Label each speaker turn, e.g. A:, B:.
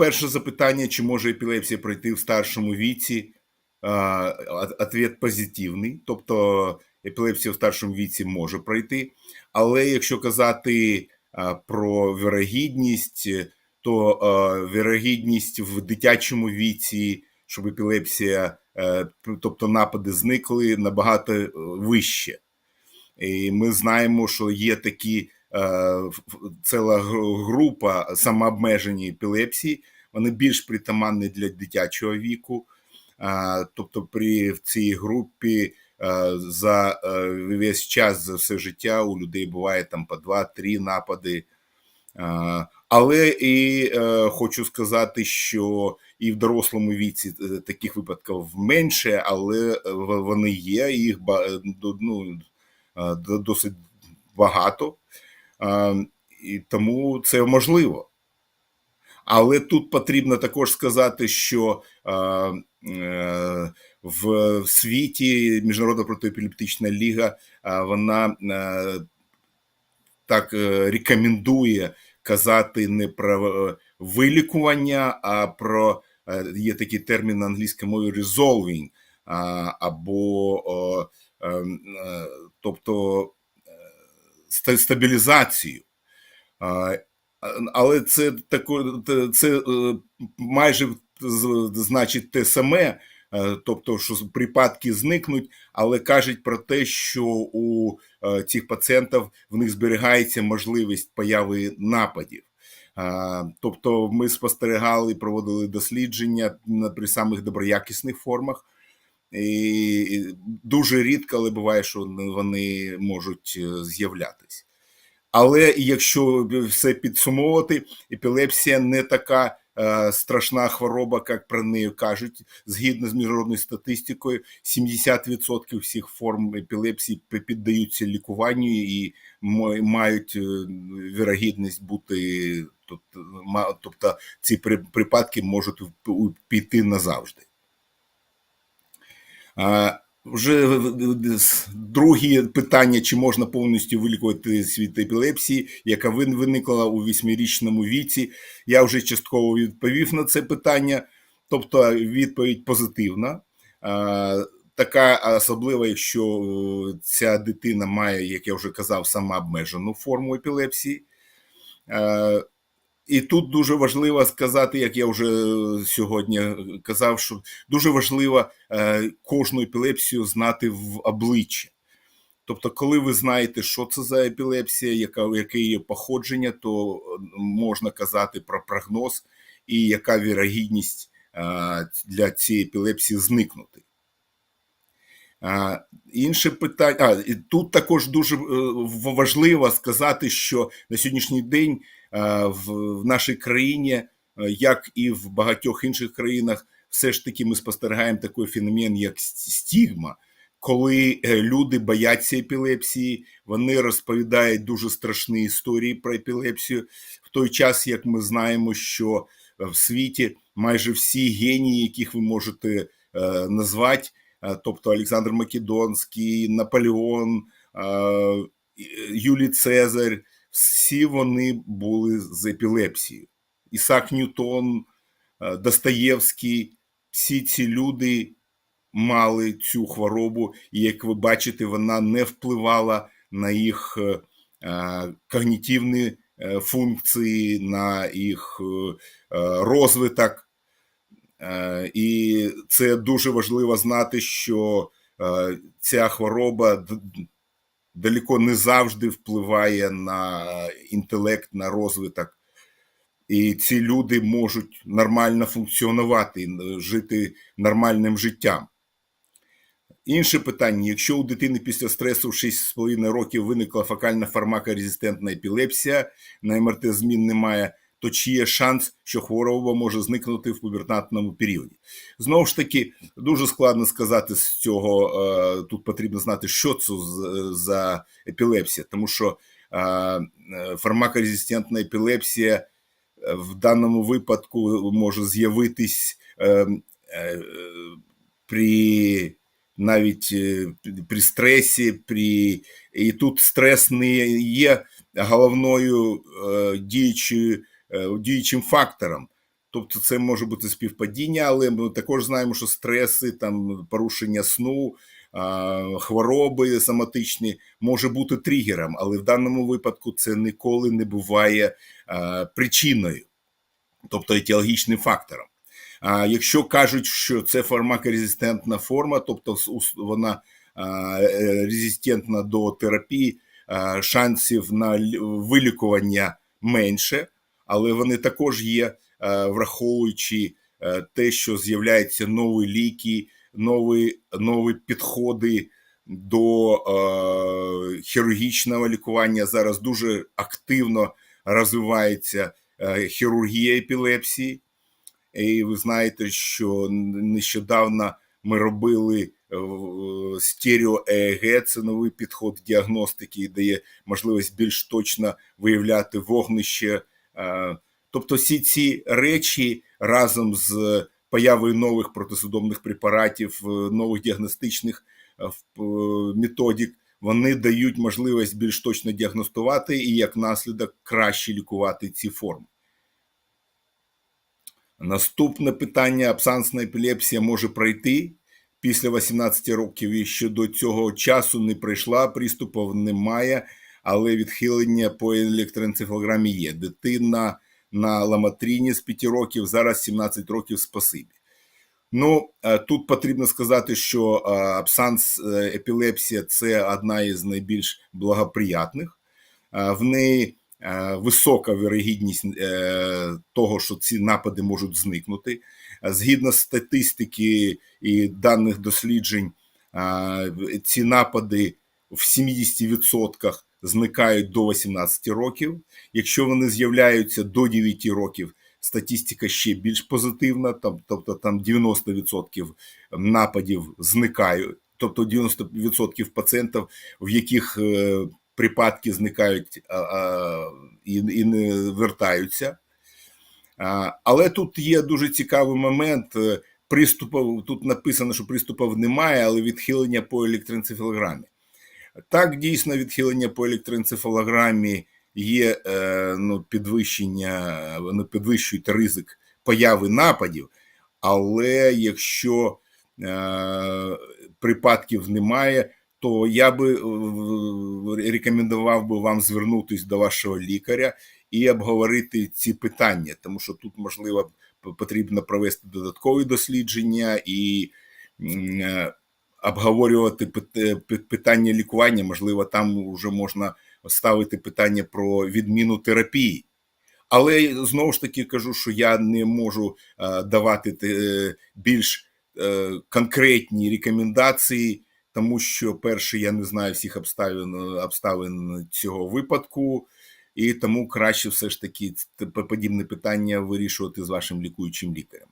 A: перше запитання: чи може епілепсія пройти в старшому віці? Ответ позитивний, тобто епілепсія в старшому віці може пройти. Але якщо казати про вірогідність, то вірогідність в дитячому віці, щоб епілепсія, е, тобто напади зникли, набагато вище. І ми знаємо, що є такі е, ціла група самообмежені епілепсії, вони більш притаманні для дитячого віку. Тобто, при в цій групі за весь час за все життя у людей буває там по два-три напади. Але і е, хочу сказати, що і в дорослому віці е, таких випадків менше, але вони є, їх ну, досить багато, і тому це можливо. Але тут потрібно також сказати, що е, в світі Міжнародна протиепілептична ліга вона так рекомендує казати не про вилікування, а про є такий термін на англійській мові resolving, або ем, тобто стабілізацію. Але це тако, це е, майже значить те саме, е, тобто, що припадки зникнуть, але кажуть про те, що у е, цих пацієнтів в них зберігається можливість появи нападів. Тобто, ми спостерігали, проводили дослідження при самих доброякісних формах. І дуже рідко, але буває, що вони можуть з'являтися. Але якщо все підсумовувати, епілепсія не така е, страшна хвороба, як про неї кажуть. Згідно з міжнародною статистикою, 70% всіх форм епілепсії піддаються лікуванню і мають е, вірогідність бути тобто ці припадки можуть піти назавжди. Вже друге питання: чи можна повністю вилікувати світ епілепсії, яка виникла у восьмирічному віці? Я вже частково відповів на це питання, тобто відповідь позитивна. Така особлива, якщо ця дитина має, як я вже казав, самообмежену форму епілепсії. І тут дуже важливо сказати, як я вже сьогодні казав, що дуже важливо е, кожну епілепсію знати в обличчя. Тобто, коли ви знаєте, що це за епілепсія, яка яке є походження, то можна казати про прогноз і яка вірогідність е, для цієї епілепсії зникнути. Інше питання, а, тут також дуже е, важливо сказати, що на сьогоднішній день в нашій країні, як і в багатьох інших країнах, все ж таки ми спостерігаємо такий феномен, як стігма, коли е, люди бояться епілепсії, вони розповідають дуже страшні історії про епілепсію. В той час, як ми знаємо, що в світі майже всі генії, яких ви можете е, назвати, тобто Олександр Македонський, Наполеон, Юлій Цезарь всі вони були з епілепсією. Ісак Ньютон, е, Достоєвський, всі ці люди мали цю хворобу, і як ви бачите, вона не впливала на їх е, е, когнітивні функції, на їх розвиток. І це дуже важливо знати, що ця хвороба далеко не завжди впливає на інтелект, на розвиток. І ці люди можуть нормально функціонувати, жити нормальним життям. Інше питання: якщо у дитини після стресу в 6,5 років виникла фокальна фармакорезистентна епілепсія, на МРТ змін немає, то чи є шанс, що хвороба може зникнути в пубертатному періоді? Знову ж таки, дуже складно сказати з цього. Е, тут потрібно знати, що це за епілепсія, тому що е, фармакорезистентна епілепсія е, в даному випадку може з'явитись при навіть при стресі, при і тут стрес не є головною діючою Е, діючим фактором. Тобто це може бути співпадіння, але ми також знаємо, що стреси, там порушення сну, хвороби соматичні може бути тригером, але в даному випадку це ніколи не буває причиною, тобто етіологічним фактором. А якщо кажуть, що це фармакорезистентна форма, тобто вона е, резистентна до терапії, шансів на вилікування менше, але вони також є, е, враховуючи е, те, що з'являються нові ліки, нові, нові підходи до е, хірургічного лікування. Зараз дуже активно розвивається хірургія епілепсії. І ви знаєте, що нещодавно ми робили стерео ЕЕГ, це новий підход діагностики, дає можливість більш точно виявляти вогнище. Е, Тобто всі ці речі разом з появою нових протисудомних препаратів, е, нових діагностичних е, методик, вони дають можливість більш точно діагностувати і як наслідок краще лікувати ці форми. Наступне питання: абсансна епілепсія може пройти. Після 18 років, і що до цього часу не прийшла, приступів немає, але відхилення по електроенцефалограмі є. Дитина на ламатріні з 5 років, зараз 17 років спасибі. Ну, е, тут потрібно сказати, що е, абсанс е, епілепсія це одна із найбільш благоприятних. В неї висока вірогідність е, того, що ці напади можуть зникнути. Згідно статистики і даних досліджень, ці напади в 70% зникають до 18 років. Якщо вони з'являються до 9 років, статистика ще більш позитивна, там, тобто там 90% нападів зникають, тобто 90% пацієнтів, в яких е, припадки зникають а, а, і, і не вертаються. А, але тут є дуже цікавий момент. е, Приступів тут написано, що приступів немає, але відхилення по електроенцефалограмі. Так, дійсно, відхилення по електроенцефалограмі є е, ну, підвищення, вони підвищують ризик появи нападів, але якщо е, припадків немає, то я би е, рекомендував би вам звернутися до вашого лікаря і обговорити ці питання, тому що тут можливо потрібно провести додаткові дослідження і е, обговорювати питання лікування. Можливо, там вже можна ставити питання про відміну терапії. Але знову ж таки кажу, що я не можу е, давати е, більш е, конкретні рекомендації, тому що перше, я не знаю всіх обставин, обставин цього випадку, і тому краще все ж таки подібне питання вирішувати з вашим лікуючим лікарем.